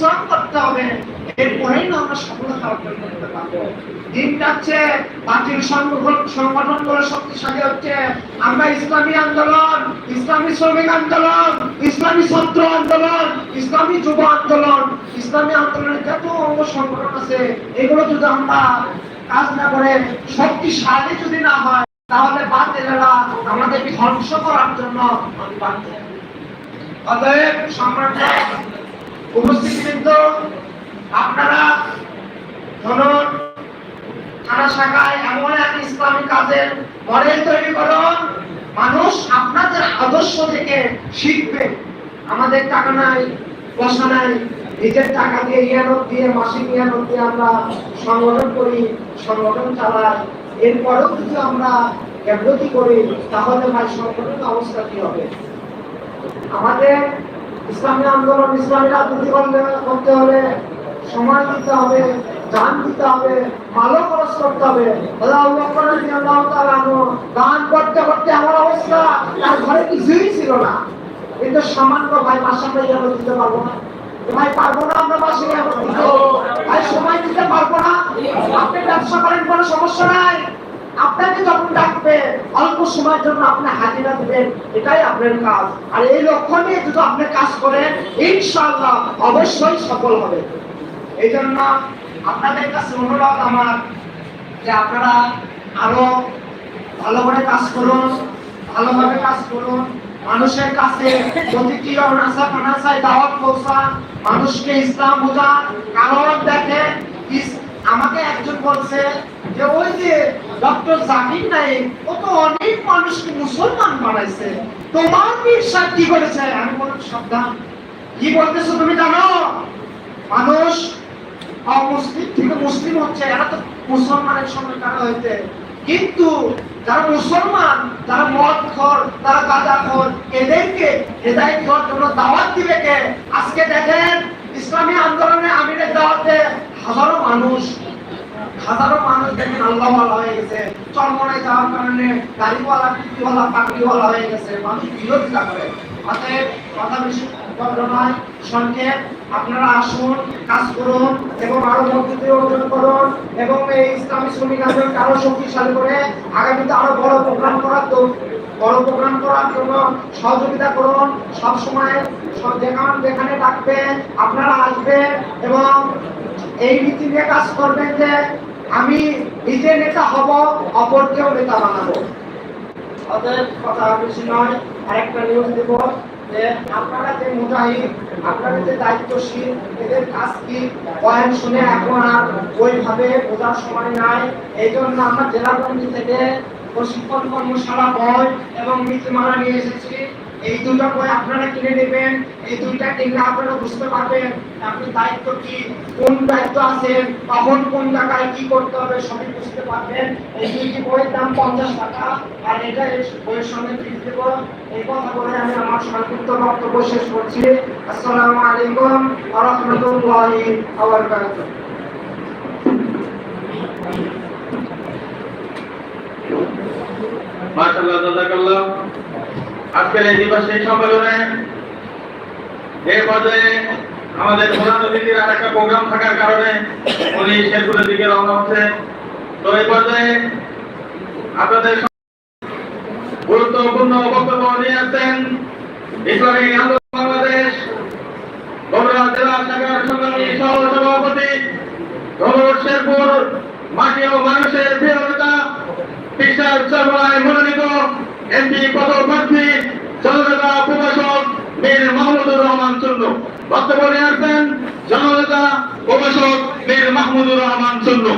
পরিশ্রম করতে হবে। এরপরেই আমরা সফলতা অর্জন করতে পারব। দিন যাচ্ছে, বাতিল সংগঠন সংগঠনগুলো শক্তিশালী হচ্ছে। আমরা ইসলামী আন্দোলন, ইসলামী শ্রমিক আন্দোলন, ইসলামী ছাত্র আন্দোলন, ইসলামী যুব আন্দোলন, ইসলামী আন্দোলনের যত অঙ্গ সংগঠন আছে, এগুলো যদি আমরা কাজ না করে শক্তিশালী যদি না হয়, তাহলে বাতিলেরা আমাদের ধ্বংস করার জন্য সম্রাট উপস্থিতবৃন্দ আপনারা ধরুন থানা শাখায় এমন এক ইসলামী কাজের মডেল তৈরি করুন মানুষ আপনাদের আদর্শ থেকে শিখবে। আমাদের টাকা নাই, পয়সা নাই, নিজের টাকা দিয়ে ইয়ানত দিয়ে, মাসিক ইয়ানত দিয়ে আমরা সংগঠন করি, সংগঠন চালাই। এরপরেও যদি আমরা এগুলোটি করি, তাহলে ভাই, সংগঠনের অবস্থা কি হবে? আমাদের ইসলামী আন্দোলন, ইসলামী রাজনীতি করতে হলে সময় দিতে হবে, দান দিতে হবে ভালো খরচ করতে হবে। দান করতে করতে আমার অবস্থা, তার ঘরে কিছুই ছিল না। কিন্তু সামান্য ভাই মাসে আমরা ইয়ানো দিতে পারব না। ভাই পারব না আমরা মাসে ভাই সময় দিতে পারব না। আপনি ব্যবসা করেন, কোনো সমস্যা নাই। আপনাকে যখন ডাকবে, অল্প সময়ের জন্য আপনি হাজিরা দিবেন এটাই আপনার কাজ। আর এই লক্ষ্য নিয়ে যদি আপনি কাজ করেন, ইনশাআল্লাহ অবশ্যই সফল হবে। এই জন্য আপনাদের কাছে অনুরোধ আমার যে আপনারা আরও ভালো করে কাজ করুন, ভালোভাবে কাজ করুন। মানুষের কাছে প্রতিটি অনাসা কানাসায় দাওয়াত পৌঁছান মানুষকে ইসলাম বোঝান কারণ দেখেন আমাকে একজন বলছে যে ওই যে ডক্টর নাইক ও তো অনেক মানুষকে মুসলমান বানাইছে। তোমার কি করেছে? আমি সাবধান। কি বলতেছো তুমি জানো? মানুষ অমুসলিম থেকে মুসলিম হচ্ছে, এরা তো মুসলমানের সঙ্গে কিন্তু যারা মুসলমান, যারা মদ খর তারা গাঁজা খর এদেরকে দেওয়ার জন্য দাওয়াত দিবে কে? আজকে দেখেন, ইসলামী আন্দোলনে আমিরের দাওয়াতে হাজারো মানুষ হাজারো মানুষ দেখেন আল্লাহওয়ালা হয়ে গেছে। চরমনায় যাওয়ার কারণে গাড়িওয়ালা টিকিওয়ালা পাগড়িওয়ালা হয়ে গেছে। মানুষ বিরোধিতা করে। অতএব কথা বেশি সংক্ষেপ। আপনারা আসুন, কাজ করুন এবং আরও মজবুতি অর্জন করুন এবং এই ইসলামী শক্তিশালী করে আগামীতে আরও বড় প্রোগ্রাম করার তো বড় প্রোগ্রাম করার জন্য সহযোগিতা করুন। সব সময় সব যেখান যেখানে ডাকবেন, আপনারা আসবেন এবং এই নিয়ে কাজ করবেন যে আমি নিজে নেতা হব অপরকেও নেতা বানাবো। অতএব কথা বেশি নয়। আরেকটা নিউজ দেব যে আপনারা যে মুজাহিদ, আপনারা যে দায়িত্বশীল, এদের কাজ কি? বয়ান শুনে এখন আর ওইভাবে বোঝার সময় নাই। এই জন্য আমরা জেলা কমিটি থেকে প্রশিক্ষণ কর্মশালা বই এবং নীতিমালা নিয়ে এসেছি। এই দুটো বই আপনারা কিনে নেবেন, এই দুইটা কিনলে আপনারা বুঝতে পারবেন আপনি দায়িত্ব কি, কোন দায়িত্ব আছেন কখন কোন জায়গায় কি করতে হবে সবই বুঝতে পারবেন। এই দুইটি বইয়ের দাম পঞ্চাশ টাকা, আর এটা এই বইয়ের সঙ্গে ফিস দেব। এই কথা বলে আমি আমার সংক্ষিপ্ত বক্তব্য শেষ করছি। আসসালামু আলাইকুম রাহমাতুল্লাহি মাশাআল্লাহ জাযাকাল্লাহ আজকের এই দিবসে সম্মেলনে যে পর্যায়ে আমাদের প্রধান অতিথির আর একটা প্রোগ্রাম থাকার কারণে উনি শেরপুরের দিকে রওনা হচ্ছে তো এই পর্যায়ে আপনাদের গুরুত্বপূর্ণ বক্তব্য নিয়ে আসছেন ইসলামী আন্দোলন বাংলাদেশ, বগুড়া জেলা শাখার সংগ্রামী সহ সভাপতি ধনুর শেরপুর মাটি ও মানুষের প্রিয় নেতা, পিসার সরবরাহ মনোনীত এমপি পদপ্রার্থী জননেতা প্রভাষক মীর মাহমুদুর রহমান চন্দ্র বক্তব্য নিয়ে আসবেন জননেতা প্রভাষক মীর মাহমুদুর রহমান চন্দ্র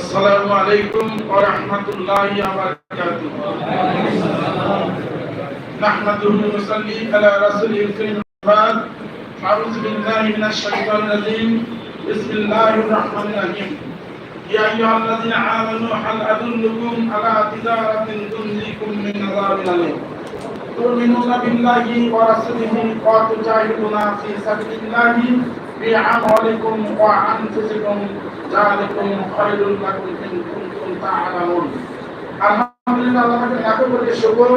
السلام عليكم ورحمة الله وبركاته نحمده ونصلي على رسوله الكريم بعد أعوذ بالله من الشيطان الرجيم بسم الله الرحمن الرحيم يا أيها الذين آمنوا هل أدلكم على تجارة تنجيكم من عذاب أليم تؤمنون بالله ورسوله وتجاهدون في سبيل الله بأموالكم وأنفسكم ذلكم خير لكم إن كنتم تعلمون আলহামদুলিল্লাহ আল্লাহ পাকের লাখো কোটি শুকর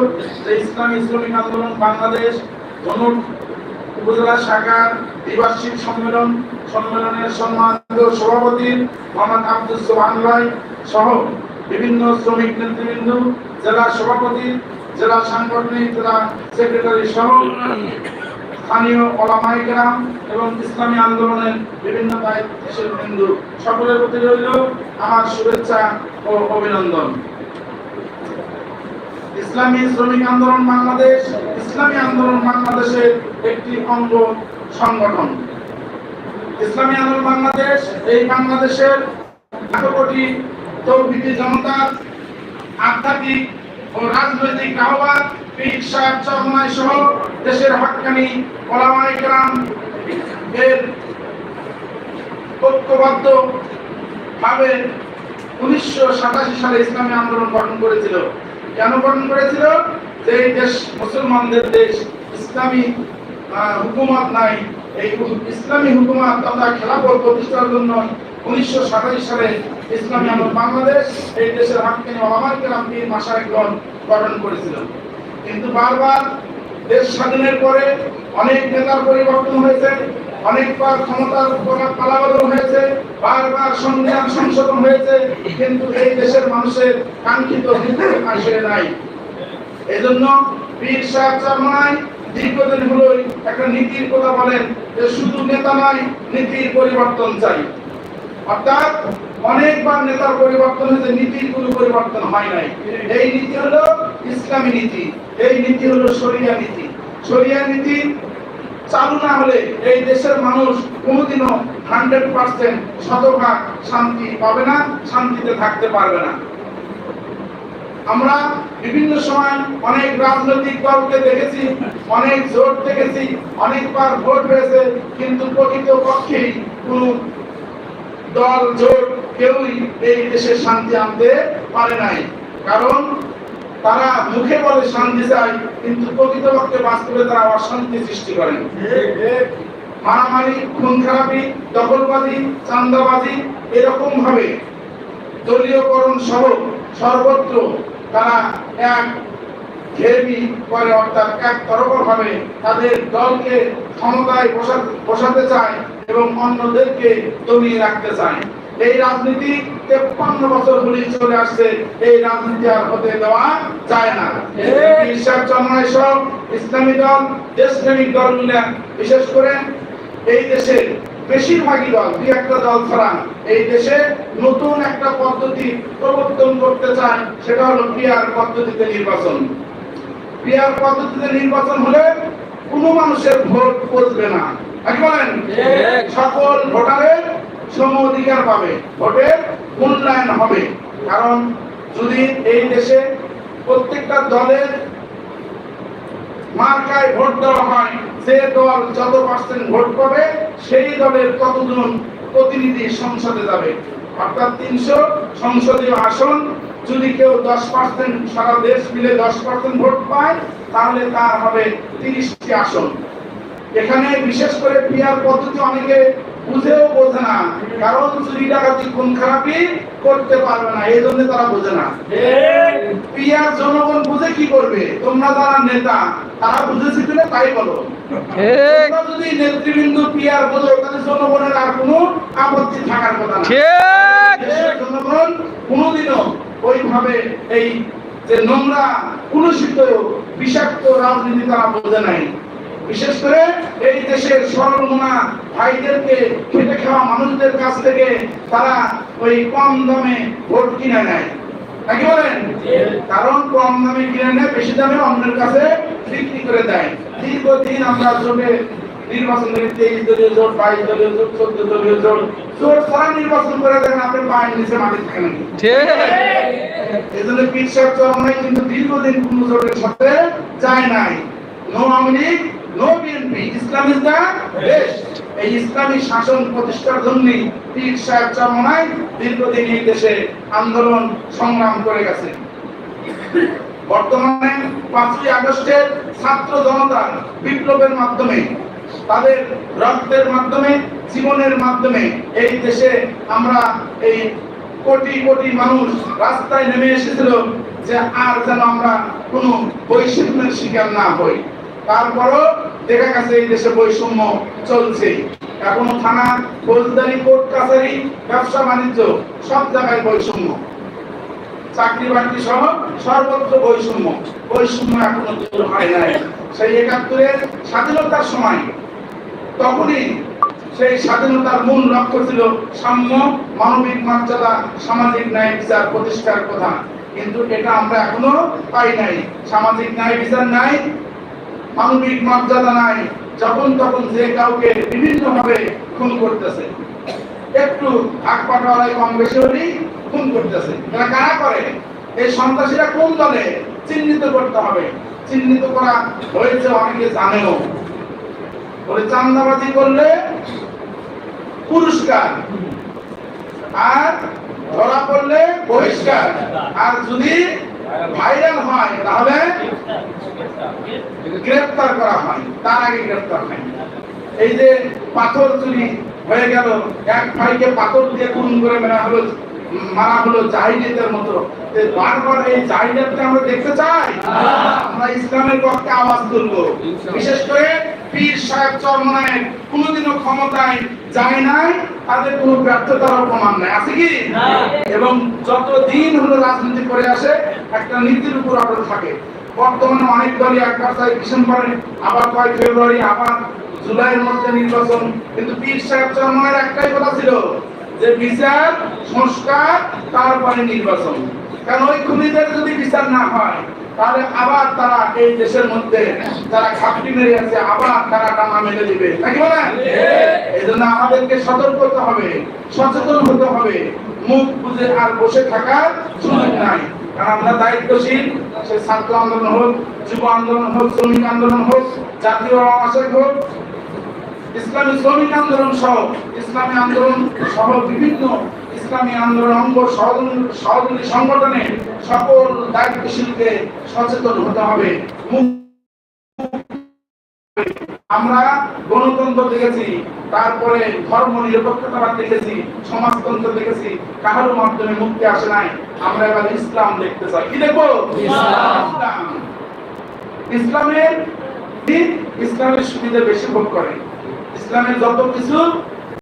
যে ইসলামী ইসলামিক আন্দোলন বাংলাদেশ ধনুট উপজেলা শাখার দ্বিবার্ষিক সম্মেলন, সম্মেলনের সম্মানিত সভাপতি মোহাম্মদ আব্দুল সোহান ভাই সহ বিভিন্ন শ্রমিক নেতৃবৃন্দ, জেলা সভাপতি, জেলা সাংগঠনিক জেলা সেক্রেটারি সহ স্থানীয় ওলামাই গ্রাম এবং ইসলামী আন্দোলনের বিভিন্ন দায়িত্বশীল বিন্দু সকলের প্রতি রইল আমার শুভেচ্ছা ও অভিনন্দন। ইসলামী শ্রমিক আন্দোলন বাংলাদেশ ইসলামী আন্দোলন বাংলাদেশের একটি অঙ্গ সংগঠন। ইসলামী আন্দোলন বাংলাদেশ, এই বাংলাদেশের কোটি তৌহিদি জনতার আধ্যাত্মিক ও রাজনৈতিক আহ্বান, পীর সাহেব চরমাই সহ দেশের হাক্কানি গ্রাম এর ঐক্যবদ্ধ ভাবে উনিশশো সাতাশি সালে ইসলামী আন্দোলন গঠন করেছিল। কেন গঠন করেছিল? যে দেশ মুসলমানদের দেশ, ইসলামী নাই। এই ইসলামী প্রতিষ্ঠার জন্য উনিশশো সাতাশি সালে ইসলামী বাংলাদেশ, এই দেশের গঠন করেছিল কিন্তু বারবার দেশ স্বাধীনের পরে অনেক নেতার পরিবর্তন হয়েছে অনেকবার ক্ষমতার পালাবদল হয়েছে, বারবার সংবিধান সংশোধন হয়েছে, কিন্তু এই দেশের মানুষের কাঙ্ক্ষিত হিন্দু আসে নাই। এজন্য পীর সাহেব চরমাই দীর্ঘদিন হলোই একটা নীতির কথা বলেন যে শুধু নেতা নয় নীতির পরিবর্তন চাই। অর্থাৎ অনেকবার নেতার পরিবর্তন হয়েছে, নীতির কোনো পরিবর্তন হয় নাই। এই নীতি হলো ইসলামী নীতি, এই নীতি হলো শরিয়া নীতি। শরিয়া নীতি চালু না হলে এই দেশের মানুষ কোনোদিনও হান্ড্রেড পার্সেন্ট শতভাগ শান্তি পাবে না, শান্তিতে থাকতে পারবে না। আমরা বিভিন্ন সময় অনেক রাজনৈতিক দলকে দেখেছি, অনেক জোট দেখেছি, অনেকবার ভোট হয়েছে কিন্তু প্রকৃত পক্ষেই কোন দল, জোট কেউই এই দেশে শান্তি আনতে পারে নাই। কারণ তারা মুখে বলে শান্তি চায়, কিন্তু প্রকৃতপক্ষে বাস্তবে তারা অশান্তি সৃষ্টি করেন। মারামারি, খুন খারাপি, দখলবাজি চান্দাবাজি এরকম ভাবে দলীয়করণ সহ সর্বত্র তারা এক ঘেরবি করে অর্থাৎ এক ভাবে তাদের দলকে ক্ষমতায় বসা- বসাতে চায় এবং অন্যদেরকে দমিয়ে রাখতে চায়। এই রাজনীতি তেপ্পান্ন বছর ধরে চলে আসছে। এই রাজনীতি আর হতে দেওয়া যায় না। ঈশ্বর চন্দ্রায় সব ইসলামী দল দেশপ্রেমিক দলগুলা বিশেষ করে এই দেশে বেশিরভাগই দল দুই একটা দল ছাড়া। এই দেশে নতুন একটা পদ্ধতি প্রবর্তন করতে চায় সেটা হলো পিয়ার পদ্ধতিতে নির্বাচন। পিয়ার পদ্ধতিতে নির্বাচন হলে কোনো মানুষের ভোট বসবে না। বলেন? সকল ভোটারের সম অধিকার পাবে ভোটের মূল্যায়ন হবে। কারণ যদি এই দেশে প্রত্যেকটা দলের মার্কায় ভোট দেওয়া হয় যে দল যত পার্সেন্ট ভোট পাবে, সেই দলের কতজন প্রতিনিধি সংসদে যাবে? অর্থাৎ তিনশো সংসদীয় আসন, যদি কেউ দশ পার্সেন্ট সারা দেশ মিলে দশ পার্সেন্ট ভোট পায়, তাহলে তার হবে তিরিশটি আসন। এখানে বিশেষ করে পিয়ার পদ্ধতি অনেকে বুঝেও বোঝে না। কারণ চুরি ডাকাতি খুন খারাপি করতে পারবে না এই জন্য তারা বোঝে না। পিয়ার জনগণ বুঝে কি করবে? তোমরা যারা নেতা তারা বুঝেছি কিনা তাই বলো। যদি নেতৃবৃন্দ পিয়ার বোঝো তাহলে জনগণের আর কোনো আপত্তি থাকার কথা না। জনগণ কোনোদিনও ওইভাবে এই যে নোংরা কুলুষিত বিষাক্ত রাজনীতি তারা বোঝে নাই। বিশেষ করে এই দেশের সরলমনা ভাইদেরকে খেটে খাওয়া মানুষদের কাছ থেকে তারা ওই কম দামে ভোট কিনে নেয়। নাকি বলেন? কারণ কম দামে কিনে নেয় বেশি দামে অন্যের কাছে বিক্রি করে দেয়। দীর্ঘদিন আমরা জোটে নির্বাচন করি তেইশ দলীয় জোট বাইশ দলীয় জোট চোদ্দ দলীয় জোট। জোট ছাড়া নির্বাচন করে দেখেন আপনি পায়ের নিচে মাটি থাকেন এই জন্য পীর সাহেব চরমাই কিন্তু দীর্ঘদিন কোন জোটের সাথে যায় নাই। No Awami League no BNP Islam is best. এই ইসলামী শাসন প্রতিষ্ঠার জন্য পীর সাহেব চরমাই দীর্ঘদিন এই দেশে আন্দোলন সংগ্রাম করে গেছে। বর্তমানে পাঁচই আগস্টের ছাত্র জনতার বিপ্লবের মাধ্যমে, তাদের রক্তের মাধ্যমে, জীবনের মাধ্যমে এই দেশে আমরা এই কোটি কোটি মানুষ রাস্তায় নেমে এসেছিল যে আর যেন আমরা কোনো বৈষম্যের শিকার না হই। তারপরও দেখা গেছে এই দেশে বৈষম্য চলছে। এখনও থানা, ফৌজদারি, কোর্ট, কাছারি, ব্যবসা, বাণিজ্য, সব জায়গায় বৈষম্য। চাকরি, বাকরি সহ সর্বত্র বৈষম্য। বৈষম্য এখনও দূর হয় নাই। সেই একাত্তরের স্বাধীনতার সময় তখনই সেই স্বাধীনতার মূল লক্ষ্য ছিল সাম্য, মানবিক মর্যাদা, সামাজিক ন্যায় বিচার প্রতিষ্ঠার কথা। কিন্তু এটা আমরা এখনও পাই নাই। সামাজিক ন্যায় বিচার নাই মানবিক মর্যাদা নাই, যখন তখন যে কাউকে বিভিন্ন ভাবে খুন করতেছে। একটু ভাগ পাটোয়ারাই কম বেশি হলেই খুন করতেছে। এরা কারা করে? এই সন্ত্রাসীরা কোন দলে? চিহ্নিত করতে হবে। চিহ্নিত করা হয়েছে, অনেকে জানেও বলে চান্দাবাজি করলে পুরস্কার, আর ধরা পড়লে বহিষ্কার। আর যদি ভাইরাল হয়, তাহলে গ্রেফতার করা হয়, তার আগে গ্রেফতার হয়। এই যে পাথর চুরি হয়ে গেল, এক ভাইকে পাথর দিয়ে খুন করে মেরা হলো, মারা হলো জাহিলিয়াতের মতো। বারবার এই জাহিলিয়াতকে আমরা দেখতে চাই? আমরা ইসলামের পক্ষে আওয়াজ তুলবো। বিশেষ করে পীর সাহেব চরমনায় কোনোদিনও ক্ষমতায় যায় নাই। তাদের কোনো ব্যর্থতার প্রমাণ নাই। আছে কি? এবং যত দিন হলো রাজনীতি করে আসে একটা নীতির উপর অটল থাকে বর্তমানে অনেক দলই একবার চাই ডিসেম্বরে আবার কয় ফেব্রুয়ারি আবার জুলাইয়ের মধ্যে নির্বাচন। কিন্তু পীর সাহেব চরমনের একটাই কথা ছিল যে বিচার সংস্কার তারপরে নির্বাচন। কারণ ওই খুনিদের যদি বিচার না হয়? তাহলে আবার তারা এই দেশের মধ্যে যারা খাপটি মেরে আছে আবার তারা টানা মেলে দিবে। নাকি বলেন? এই জন্য আমাদেরকে সতর্ক হতে হবে সচেতন হতে হবে। মুখ বুঝে আর বসে থাকার সুযোগ নাই। কারণ আমরা দায়িত্বশীল সে ছাত্র আন্দোলন হোক যুব আন্দোলন হোক শ্রমিক আন্দোলন হোক জাতীয় আবাসিক হোক ইসলামী শ্রমিক আন্দোলন সহ ইসলামী আন্দোলন সহ বিভিন্ন ইসলামী আন্দোলন অঙ্গ সহযোগী সংগঠনে সকল দায়িত্বশীলকে সচেতন হতে হবে। আমরা গণতন্ত্র দেখেছি তারপরে ধর্ম নিরপেক্ষতাবাদ দেখেছি সমাজতন্ত্র দেখেছি কাহারও মাধ্যমে মুক্তি আসে নাই। আমরা এবার ইসলাম দেখতে চাই। কি দেখব? ইসলাম। ইসলামের দিন ইসলামের সুবিধা বেশি ভোগ করে। ইসলামের যত কিছু